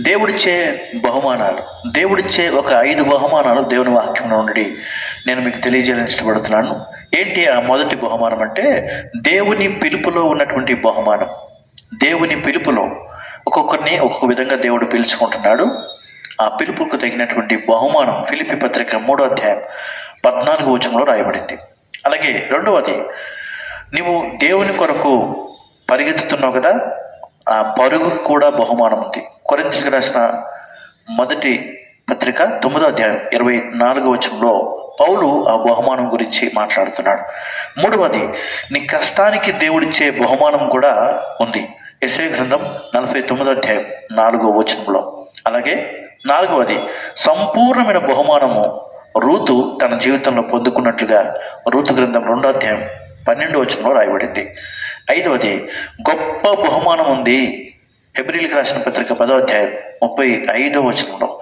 దేవుడిచ్చే బహుమానాలు దేవుడిచ్చే ఒక ఐదు బహుమానాలు దేవుని వాక్యంలో ఉండి నేను మీకు తెలియజేయాలని ఇష్టపడుతున్నాను. ఏంటి ఆ మొదటి బహుమానం అంటే దేవుని పిలుపులో ఉన్నటువంటి బహుమానం. దేవుని పిలుపులో ఒక్కొక్కరిని ఒక్కొక్క విధంగా దేవుడు పిలుచుకుంటున్నాడు. ఆ పిలుపుకు తగినటువంటి బహుమానం ఫిలిపి పత్రిక మూడో అధ్యాయం పద్నాలుగు వచనంలో రాయబడింది. అలాగే రెండవది నీవు దేవుని కొరకు పరిగెత్తుతున్నావు కదా ఆ పరుగుకు కూడా బహుమానం ఉంది. కొరింతలకు రాసిన మొదటి పత్రిక తొమ్మిదో అధ్యాయం ఇరవై నాలుగో వచనంలో పౌలు ఆ బహుమానం గురించి మాట్లాడుతున్నాడు. మూడవది నీ కష్టానికి దేవుడిచ్చే బహుమానం కూడా ఉంది. ఎస్ఏ గ్రంథం నలభై తొమ్మిదో అధ్యాయం నాలుగో వచనంలో. అలాగే నాలుగవది సంపూర్ణమైన బహుమానము రూతు తన జీవితంలో పొందుకున్నట్లుగా రూతు గ్రంథం రెండో అధ్యాయం పన్నెండు వచనంలో రాయబడింది. ఐదవది గొప్ప బహుమానం ఉంది హెబ్రిల్కి రాసిన పత్రిక పదో అధ్యాయం ముప్పై ఐదో వచనంలో.